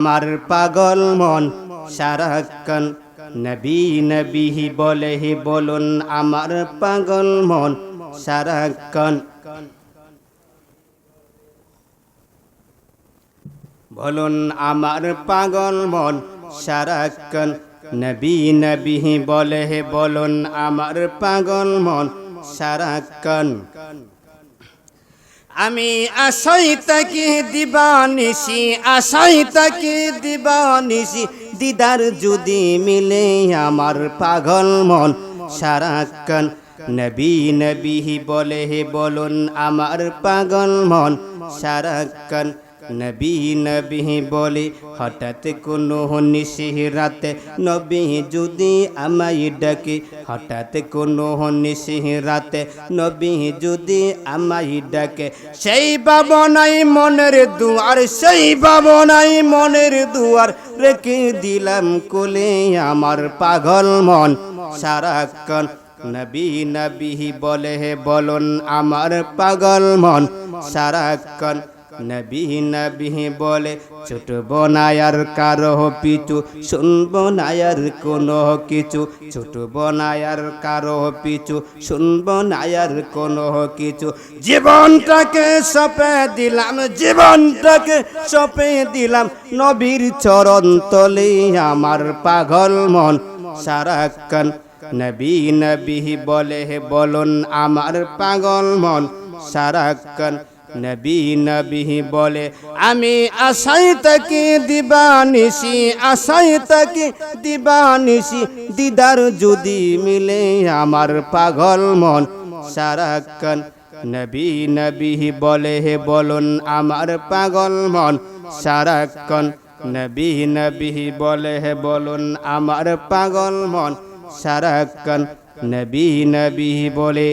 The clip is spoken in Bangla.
আমার পাগল মন, সারাক্ষণ নবী নবী বলে বলুন আমার পাগল মন, সারাক্ষণ। বলুন আমার পাগল মন, সারাক্ষণ নবী নবী বলে বলুন আমার পাগল মন, সারাক্ষণ। আমি আশাই তাকে দিবানিসি আশাই তাকে দিবানিসি দিদার যদি মিলে আমার পাগল মন, সারাক্ষণ নবী নবী বলে বলুন আমার পাগল মন, সারাক্ষণ নবী নবী বলে, হঠাৎ কোনো নিশি রাতে নবী যদি আমায় ডাকে, হঠাৎ কোনো নিশি রাতে নবী যদি আমায় ডাকে, সেই বাবনাই মনের দুয়ার, সেই বাবনাই মনের দুয়ার রেখে দিলাম কোলে আমার পাগল মন। সারাক্ষণ নবী নবী বলে, হে বলুন আমার পাগল মন। সারাক্ষণ নবী নবী বলে, ছুটব না আর কারও পিছু, শুনব না আর কোনো কিছু, ছুটব না আর কারও পিছু, শুনব না আর কোনো কিছু। জীবনটাকে সপে দিলাম, জীবনটাকে সপে দিলাম, নবীর চরণ তলে আমার পাগল মন সারাক্ষণ। নবী নবী বলে বলুন আমার পাগল মন সারাক্ষণ। নবী নবী বলে, আমি আশাই তাকে দিবানিসি আশাই তাকে দিবানিসি দিদার যদি মিলে আমার পাগল মন সারাক্ষণ। নবী নবী বলে, হে বলুন আমার পাগল মন সারাক্ষণ। নবী নবী বলে, হে বলুন আমার পাগল মন সারাক্ষণ। নবী নবী বলে